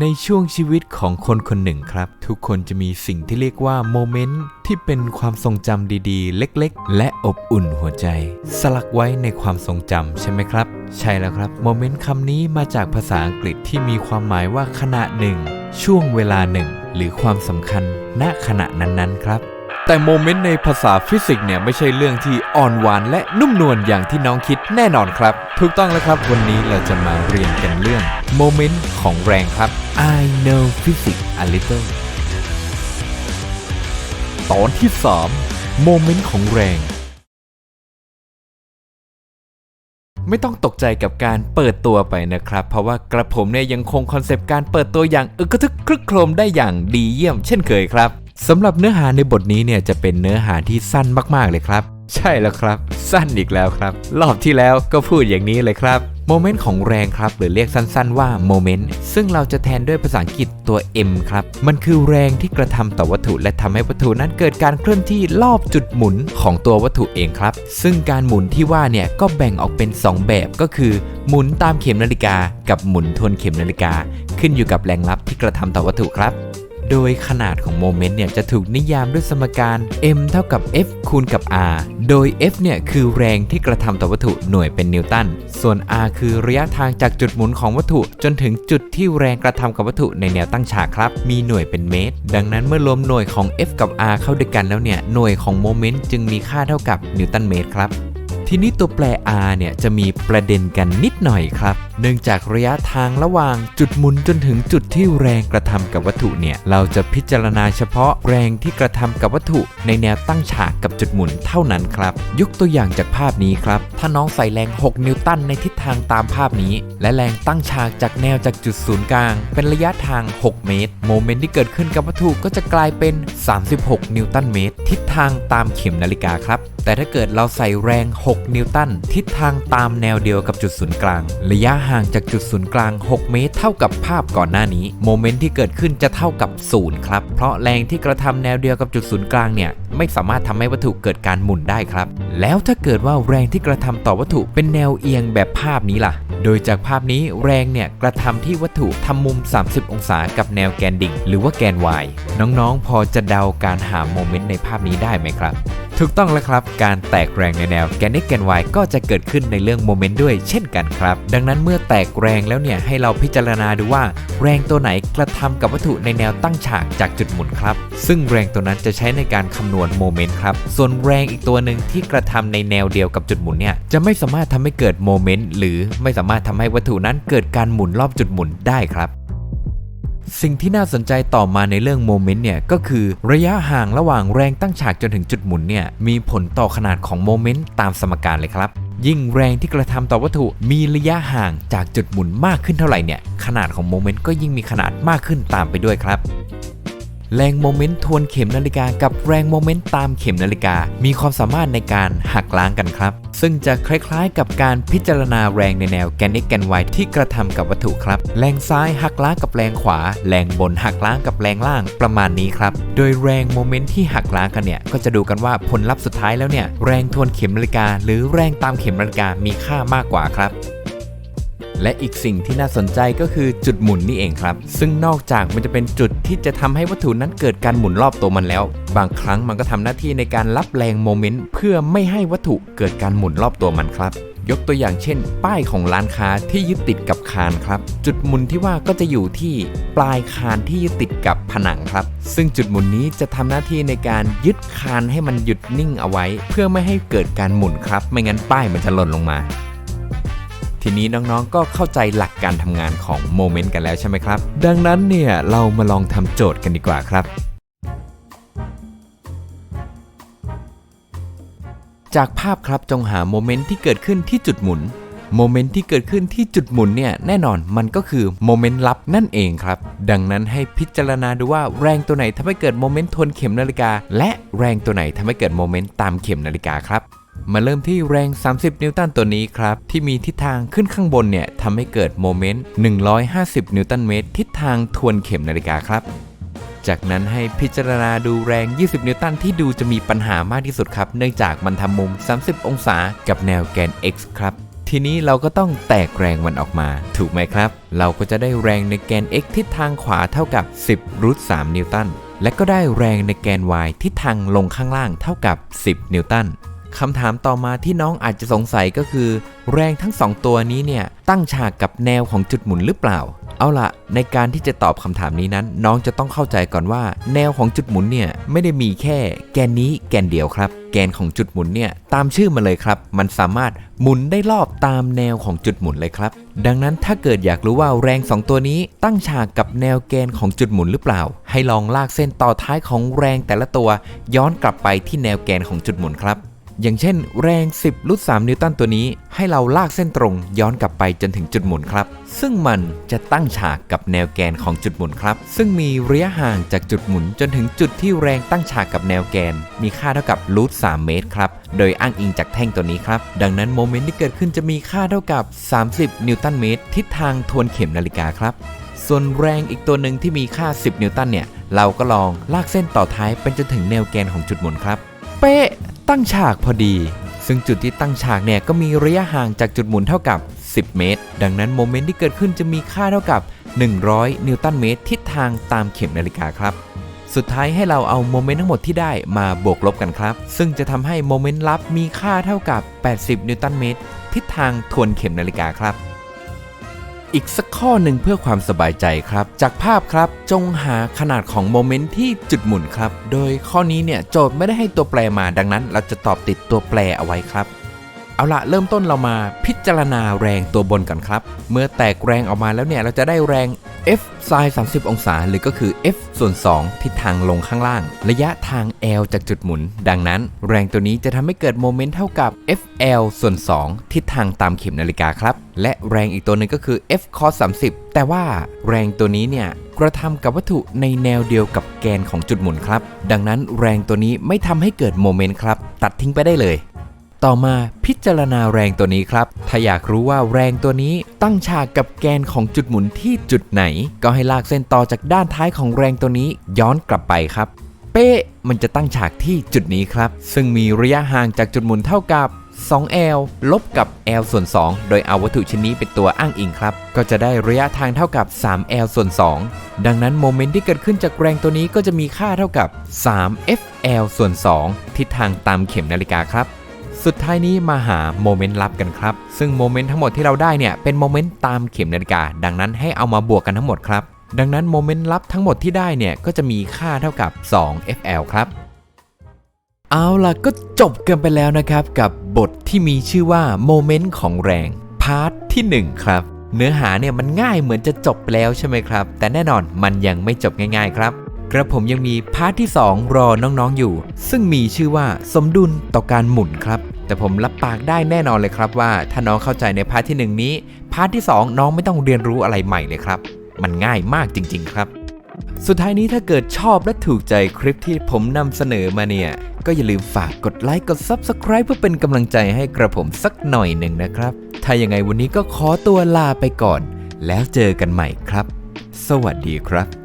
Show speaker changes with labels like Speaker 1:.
Speaker 1: ในช่วงชีวิตของคนคนหนึ่งครับ ทุกคนจะมีสิ่งที่เรียกว่าโมเมนต์ที่เป็นความทรงจำดีๆ เล็กๆ และอบอุ่นหัวใจ สลักไว้ในความทรงจำใช่ไหมครับ ใช่แล้วครับโมเมนต์คำนี้มาจากภาษาอังกฤษที่มีความหมายว่าขณะหนึ่ง ช่วงเวลาหนึ่ง หรือความสำคัญณขณะนั้นๆ ครับ แต่โมเมนต์ในภาษาฟิสิกส์เนี่ยไม่ใช่เรื่องที่อ่อนหวานและนุ่มนวลอย่างที่น้องคิดแน่นอนครับ ถูกต้องแล้วครับ วันนี้เราจะมาเรียนกันเรื่องโมเมนต์ของแรงครับ I know physics a little ตอนที่ 3 โมเมนต์ของแรง ไม่ต้องตกใจกับการเปิดตัวไปนะครับ เพราะว่ากระผมเนี่ยยังคงคอนเซปต์การเปิดตัวอย่างอึกทึกครึกโครมได้อย่างดีเยี่ยมเช่นเคยครับ สำหรับเนื้อหาในบทนี้เนี่ยจะเป็นเนื้อหาที่สั้นมากๆเลยครับ ใช่แล้วครับ สั้นอีกแล้วครับ รอบที่แล้วก็พูดอย่างนี้เลยครับโมเมนต์ของแรงครับ หรือเรียกสั้นๆว่าโมเมนต์ซึ่งเราจะแทนด้วยภาษาอังกฤษตัว M ครับ มันคือแรงที่กระทำต่อวัตถุ และทำให้วัตถุนั้นเกิดการเคลื่อนที่รอบจุดหมุนของตัววัตถุเองครับ ซึ่งการหมุนที่ว่าเนี่ยก็แบ่งออกเป็น 2 แบบก็คือ หมุนตามเข็มนาฬิกา กับหมุนทวนเข็มนาฬิกา ขึ้นอยู่กับแรงลับที่กระทำต่อวัตถุครับ โดยขนาดของโมเมนต์เนี่ยจะถูกนิยามด้วยสมการ m เท่ากับ f คูณกับ r โดย f เนี่ยคือแรงที่กระทำต่อวัตถุหน่วยเป็นนิวตัน ส่วน r คือระยะทางจากจุดหมุนของวัตถุ จนถึงจุดที่แรงกระทำกับวัตถุในแนวตั้งฉากครับ มีหน่วยเป็นเมตร ดังนั้นเมื่อรวมหน่วยของ f กับ r เข้าด้วยกันแล้วเนี่ยหน่วยของโมเมนต์จึงมีค่าเท่ากับนิวตันเมตรครับ ทีนี้ตัวแปร r เนี่ยจะมีประเด็นกันนิดหน่อยครับ เนื่องจากระยะทางระหว่างจุดหมุนจนถึงจุดที่แรงกระทำกับวัตถุเนี่ย เราจะพิจารณาเฉพาะแรงที่กระทำกับวัตถุ ในแนวตั้งฉากกับจุดหมุนเท่านั้นครับ ยกตัวอย่างจากภาพนี้ครับ ถ้าน้องใส่แรง 6 นิวตันในทิศทางตามภาพนี้ และแรงตั้งฉากจากแนวจากจุดศูนย์กลาง เป็นระยะทาง 6 เมตร โมเมนต์ที่เกิดขึ้นกับวัตถุก็จะกลายเป็น 36 นิวตันเมตร ทิศทางตามเข็มนาฬิกาครับแต่ถ้าเกิดเราใส่แรง 6 นิวตันทิศทางตามแนวเดียวกับจุดศูนย์กลาง ระยะห่างจากจุดศูนย์กลาง 6 เมตร เท่ากับภาพก่อนหน้านี้ โมเมนต์ที่เกิดขึ้นจะเท่ากับ0ครับ เพราะแรงที่กระทำแนวเดียวกับจุดศูนย์กลางเนี่ยไม่สามารถทำให้วัตถุเกิดการหมุนได้ครับ แล้วถ้าเกิดว่าแรงที่กระทำต่อวัตถุเป็นแนวเอียงแบบภาพนี้ล่ะ โดยจากภาพนี้แรงเนี่ยกระทำที่วัตถุทำมุม 30 องศากับแนวแกนดิ่ง หรือว่าแกน y น้องๆ พอจะเดาการหาโมเมนต์ในภาพนี้ได้ไหมครับถูกต้องแล้วครับ การแตกแรงในแนวแกน x แกน y ก็จะเกิดขึ้นในเรื่องโมเมนต์ด้วยเช่นกันครับ ดังนั้นเมื่อแตกแรงแล้วเนี่ยให้เราพิจารณาดูว่า แรงตัวไหนกระทำกับวัตถุในแนวตั้งฉากจากจุดหมุนครับ ซึ่งแรงตัวนั้นจะใช้ในการคำนวณโมเมนต์ครับ ส่วนแรงอีกตัวหนึ่งที่กระทำในแนวเดียวกับจุดหมุนเนี่ยจะไม่สามารถทำให้เกิดโมเมนต์หรือไม่สามารถทำให้วัตถุนั้นเกิดการหมุนรอบจุดหมุนได้ครับ สิ่งที่น่าสนใจต่อมาในเรื่องโมเมนต์เนี่ยก็คือระยะห่างระหว่างแรงตั้งฉากจนถึงจุดหมุนเนี่ยมีผลต่อขนาดของโมเมนต์ตามสมการเลยครับ ยิ่งแรงที่กระทำต่อวัตถุมีระยะห่างจากจุดหมุนมากขึ้นเท่าไหร่เนี่ยขนาดของโมเมนต์ก็ยิ่งมีขนาดมากขึ้นตามไปด้วยครับ แรงโมเมนต์ทวนเข็มนาฬิกากับแรงโมเมนต์ตามเข็มนาฬิกา มีความสามารถในการหักล้างกันครับ ซึ่งจะคล้ายๆ กับการพิจารณาแรงในแนวแกน x แกน y ที่กระทำกับวัตถุครับ แรงซ้ายหักล้างกับแรงขวา แรงบนหักล้างกับแรงล่างประมาณนี้ครับ โดยแรงโมเมนต์ที่หักล้างกันเนี่ยก็จะดูกันว่าผลลัพธ์สุดท้ายแล้วเนี่ยแรงทวนเข็มนาฬิกา หรือแรงตามเข็มนาฬิกามีค่ามากกว่าครับ และอีกสิ่งที่น่าสนใจก็คือจุดหมุนนี่เองครับ ซึ่งนอกจากมันจะเป็นจุดที่จะทำให้วัตถุนั้นเกิดการหมุนรอบตัวมันแล้ว บางครั้งมันก็ทำหน้าที่ในการรับแรงโมเมนต์เพื่อไม่ให้วัตถุเกิดการหมุนรอบตัวมันครับยกตัวอย่างเช่น ป้ายของร้านค้าที่ยึดติดกับคานครับ จุดหมุนที่ว่าก็จะอยู่ที่ปลายคานที่ยึดติดกับผนังครับ ซึ่งจุดหมุนนี้จะทำหน้าที่ในการยึดคานให้มันหยุดนิ่งเอาไว้ เพื่อไม่ให้เกิดการหมุนครับ ไม่งั้นป้ายมันจะหล่นลงมา ทีนี้น้องๆ ก็เข้าใจหลักการทำงานของโมเมนต์กันแล้วใช่ไหมครับ ดังนั้นเนี่ยเรามาลองทำโจทย์กันดีกว่าครับ จากภาพครับจงหาโมเมนต์ที่เกิดขึ้นที่จุดหมุนโมเมนต์ที่เกิดขึ้นที่จุดหมุนเนี่ยแน่นอนมันก็คือโมเมนต์ลับนั่นเองครับ ดังนั้นให้พิจารณาดูว่าแรงตัวไหนทำให้เกิดโมเมนต์ทวนเข็มนาฬิกา และแรงตัวไหนทำให้เกิดโมเมนต์ตามเข็มนาฬิกาครับ มาเริ่มที่แรง 30 นิวตันตัวนี้ครับ ที่มีทิศทางขึ้นข้างบนเนี่ยทำให้เกิดโมเมนต์ 150 นิวตันเมตร ทิศทางทวนเข็มนาฬิกาครับ จากนั้นให้พิจารณาดูแรง 20 นิวตันที่ดูจะมีปัญหามากที่สุดครับ เนื่องจากมันทำมุม 30 องศากับแนวแกน x ครับทีนี้เราก็ต้องแตกแรงมันออกมา ถูกไหมครับ เราก็จะได้แรงในแกน x ทิศทางขวาเท่ากับ 10รูท3นิวตัน และก็ได้แรงในแกน y ทิศทางลงข้างล่างเท่ากับ 10 นิวตัน คำถามต่อมาที่น้องอาจจะสงสัยก็คือ แรงทั้งสองตัวนี้เนี่ยตั้งฉากกับแนวของจุดหมุนหรือเปล่า เอาล่ะในการที่จะตอบคำถามนี้นั้น น้องจะต้องเข้าใจก่อนว่า แนวของจุดหมุนเนี่ยไม่ได้มีแค่ แกนนี้แกนเดียวครับ แกนของจุดหมุนเนี่ยตามชื่อมันเลยครับ มันสามารถหมุนได้รอบตามแนวของจุดหมุนเลยครับ ดังนั้นถ้าเกิดอยากรู้ว่าแรงสองตัวนี้ตั้งฉากกับแนวแกนของจุดหมุนหรือเปล่า ให้ลองลากเส้นต่อท้ายของแรงแต่ละตัว ย้อนกลับไปที่แนวแกนของจุดหมุนครับ อย่างเช่น แรง 10รูท3นิวตันตัวนี้ ให้เราลากเส้นตรงย้อนกลับไปจนถึงจุดหมุนครับ ซึ่งมันจะตั้งฉากกับแนวแกนของจุดหมุนครับ ซึ่งมีระยะห่างจากจุดหมุนจนถึงจุดที่แรงตั้งฉากกับแนวแกน มีค่าเท่ากับรูท3เมตรครับ โดยอ้างอิงจากแท่งตัวนี้ครับ ดังนั้นโมเมนต์ที่เกิดขึ้นจะมีค่าเท่ากับ 30 นิวตันเมตร ทิศทางทวนเข็มนาฬิกาครับ ส่วนแรงอีกตัวหนึ่งที่มีค่า 10 นิวตันเนี่ย เราก็ลองลากเส้นต่อท้ายเป็นจนถึงแนวแกนของจุดหมุนครับ เป๊ะ ตั้งฉากพอดี ซึ่งจุดที่ตั้งฉากเนี่ยก็มีระยะห่างจากจุดหมุนเท่ากับ 10 เมตร ดังนั้นโมเมนต์ที่เกิดขึ้นจะมีค่าเท่ากับ 100 นิวตันเมตรทิศทางตามเข็มนาฬิกาครับ สุดท้ายให้เราเอาโมเมนต์ทั้งหมดที่ได้มาบวกลบกันครับ ซึ่งจะทำให้โมเมนต์ลับมีค่าเท่ากับ 80 นิวตันเมตรทิศทางทวนเข็มนาฬิกาครับ อีกสักข้อหนึ่งเพื่อความสบายใจครับ จากภาพครับจงหาขนาดของโมเมนต์ที่จุดหมุนครับ โดยข้อนี้เนี่ยโจทย์ไม่ได้ให้ตัวแปรมาดังนั้น เราจะตอบติดตัวแปรเอาไว้ครับ เอาละเริ่มต้นเรามาพิจารณาแรงตัวบนก่อนครับ เมื่อแตกแรงออกมาแล้วเนี่ยเราจะได้แรง F sin 30 องศา หรือก็คือ F ส่วน 2 ทิศทางลงข้างล่าง ระยะทาง L จากจุดหมุน ดังนั้น แรงตัวนี้จะทำให้เกิดโมเมนต์เท่ากับ FL ส่วน 2 ทิศทางตามเข็มนาฬิกาครับ และแรงอีกตัวหนึ่งก็คือ F cos 30 แต่ว่าแรงตัวนี้เนี่ยกระทำกับวัตถุในแนวเดียวกับแกนของจุดหมุนครับ ดังนั้นแรงตัวนี้ไม่ทำให้เกิดโมเมนต์ครับ ตัดทิ้งไปได้เลย ต่อมาพิจารณาแรงตัวนี้ครับ ถ้าอยากรู้ว่าแรงตัวนี้ตั้งฉากกับแกนของจุดหมุนที่จุดไหน ก็ให้ลากเส้นต่อจากด้านท้ายของแรงตัวนี้ย้อนกลับไปครับ เป๊ะมันจะตั้งฉากที่จุดนี้ครับ ซึ่งมีระยะห่างจากจุดหมุนเท่ากับ 2L ลบกับ L ส่วน 2 โดยเอาวัตถุชิ้นนี้เป็นตัวอ้างอิงครับ ก็จะได้ระยะทางเท่ากับ 3L ส่วน 2 ดังนั้นโมเมนต์ที่เกิดขึ้นจากแรงตัวนี้ก็จะมีค่าเท่ากับ 3FL ส่วน 2 ทิศทางตามเข็มนาฬิกาครับ สุดท้ายนี้มาหาโมเมนต์ลับกันครับ ซึ่งโมเมนต์ทั้งหมดที่เราได้เนี่ยเป็นโมเมนต์ตามเข็มนาฬิกา ดังนั้นให้เอามาบวกกันทั้งหมดครับ ดังนั้นโมเมนต์ลับทั้งหมดที่ได้เนี่ยก็จะมีค่าเท่ากับ 2FL ครับ เอาล่ะก็จบกันไปแล้วนะครับกับบทที่มีชื่อว่าโมเมนต์ของแรงพาร์ทที่ 1 ครับ เนื้อหาเนี่ยมันง่ายเหมือนจะจบแล้วใช่ไหมครับ แต่แน่นอนมันยังไม่จบง่าย ๆ ครับกระผมยังมีพาร์ทที่ 2 รอน้องๆอยู่ ซึ่งมีชื่อว่าสมดุลต่อการหมุนครับ แต่ผมรับปากได้แน่นอนเลยครับว่า ถ้าน้องเข้าใจในพาร์ทที่ 1 นี้ พาร์ทที่ 2 น้องไม่ต้องเรียนรู้อะไรใหม่เลยครับ มันง่ายมากจริง ๆ ครับ สุดท้ายนี้ถ้าเกิดชอบและถูกใจคลิปที่ผมนำเสนอมาเนี่ย ก็อย่าลืมฝากกดไลค์กด Subscribe เพื่อเป็นกำลังใจให้กระผมสักหน่อยหนึ่งนะครับ ถ้ายังไงวันนี้ก็ขอตัวลาไปก่อน แล้วเจอกันใหม่ครับ สวัสดีครับ